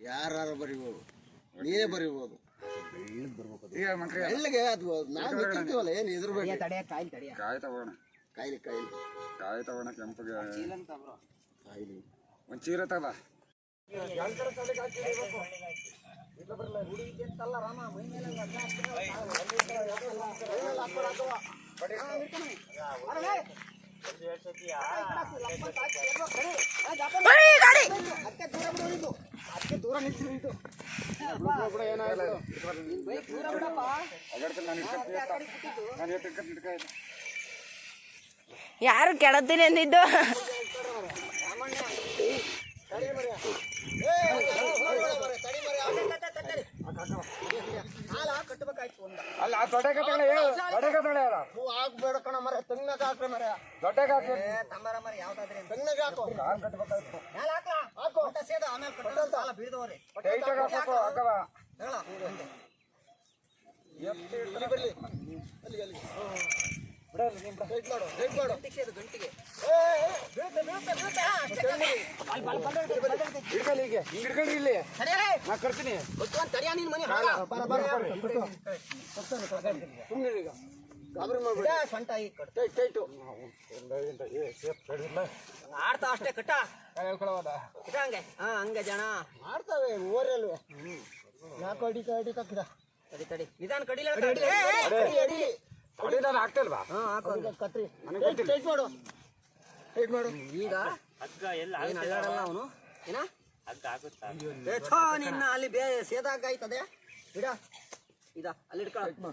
ಯಾರು ಬರಿಬೋದು? ನೀನೇ ಬರಿಬೋದು. ಎಲ್ಲಿಗೆ? ಅದು ನಾವು ಏನು ಇದ್ರ ಕಾಯಿ ತಗೋಣ ಕಾಯಿಲೆ ಕಾಯಿಲೆ ಕಾಯಿ ತಗೋಣ ಕೆಂಪಗೆ. ಕಾಯಿಲೆ. ಒಂದು ಚೀರ ತಗ. ದೂರ ಯಾರು ಕೆಡತೀನಿ ಅಂದಿದ್ದು? ಅಲ್ಲ ಹಾಕ್ರ ಮರ ದೊಡ್ಡ ಹಾಕಿ ತಂಬಾರ ಮರ ಯಾವ್ದಾದ್ರೆ ತೆಂಗ್ನಾಗ ಹಾಕು. ಕಾಲ್ ಕಟ್ಬೇಕಾಯ್ತು. ಮ್ಯಾಲ ಹಾಕ್ಲಾ? ಹಾಕು. ಒಟ್ಟ ಸೇದ ಆಮೇಲೆ ಕಟ್ಟೋದು ಸಾಲ ಬೀಳ್ದವ್ರಿ. ಟೈಟಾಗಿ ಹಾಕ್ಬೇಕು ಹಾಕವ. ಹೇಳ ಇಲ್ಲಿ ಬರ್ಲಿ. ಅಲ್ಲಿಗೆ ಅಲ್ಲಿಗೆ. ಬಿಡಲ್ಲ ನಿಮ್ ಟೈಟ್ ಮಾಡು ಟೈಟ್ ಮಾಡು. ಗಂಟಿಗೆ ಸೇದು ಗಂಟಿಗೆ. ಬೀಳುತ್ತೆ ಬೀಳುತ್ತೆ ಬೀಳುತ್ತೆ ಹಾ, ಅಷ್ಟೇ. ಅಲ್ಲಿ ಬಲ್ ಬಲ್. ಹಿಡ್ಕೊಳ್ಳಿ ಹೀಗೆ ಹಿಂಗ್. ಹಿಡ್ಕೊಳ್ಳಿ ಇಲ್ಲಿ. ತಡೆಯಲೇ ನಾ ಕರ್ತೀನಿ ಗೊತ್ತು ತಡಿಯ ನಿನ್ ಮನೆ ಹಾಳ ಬರ ಬರ ಸುಮ್ಮನೆ ಈಗ. ಸೊಂಟ ಈಗ ಆಡ್ತಾ ಅಷ್ಟೇ ಕಟ್ಟ. ಹಂಗೆ? ಹಾ ಹಂಗೆ ಜನ. ಮಾಡ್ತಾವೆ ಓರಲ್ವೇ. ಯಾಕೋ ಅಡಿ ಕಡಿ ಕಿಡ ತಡಿ ತಡಿ. ನಿಧಾನ ಕಡಿಲ ಹಾ ಹಾಕೋ ಹಂಗೆ. ಕತ್ರಿ ಟೈಟ್ ಟೈಟ್ ಮಾಡು. ಟೈಟ್ ಮಾಡು. ಈಗ ಏನ್ ಅವನು? ಏನ? ನಿನ್ನ ಅಲ್ಲಿ ಬೇ ಬಿಡ ಇದ ಅಲ್ಲಿ ಇಟ್ಕೊಳ್ಳ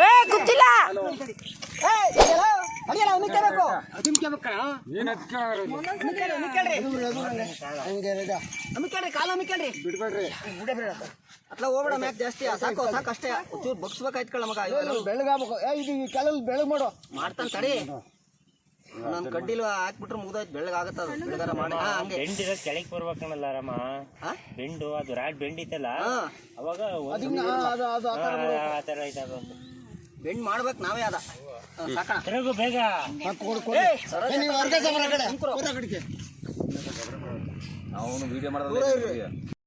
ಏ ಗೊತ್ತಿಲ್ಲ ಏ, ಅವ್ನು ಹೋಗ್ಬೇಡ ಮ್ಯಾಕ್ ಜಾಸ್ತಿ ಸಾಕು ಸಾಕು ಅಷ್ಟೇ. ಚೂರು ಬಗ್ಸ್ಬೇಕಾಯ್ತು ಮಗ. ಬೆಳಗಾಗಬೇಕು. ಇದು ಕೆಲವು ಬೆಳಗ್ ಮಾಡು. ಮಾಡ್ತಾನೆ ತಡಿ. ನನ್ ಕಡ್ಡಿಲ್ ಹಾಕ್ಬಿಟ್ರೆ ಮುಗ್ದೋಯ್ತು. ಬೆಳ್ಳಗಾಗತ್ತ ಅದು ಬೆಳಗಾರ ಮಾಡಿ. ಹಾ ಹಂಗೆ. ಬೆಂಡ್ ಇರೋದ್ ಕೆಳಗ್ ಬರ್ಬೇಕನ್ನಲ್ಲ ರಾಮ. ಹಾ? ಬೆಂಡು ಅದು ರಾಡ್ ಬೆಂಡ್ ಇತ್ತಲ್ಲ ಅವಾಗ ಅದು ಅದು ಆ ತರ ಬೆಂಡ್ ಮಾಡ್ಬೇಕು ನಾವೇ ಅದ. ಹಾ, ಸಾಕಣ. ತಿರುಗು ಬೇಗ. ಕಡೆ ಕಡೆಗೆ. ಅವನು ವಿಡಿಯೋ. ಮಾಡೋದು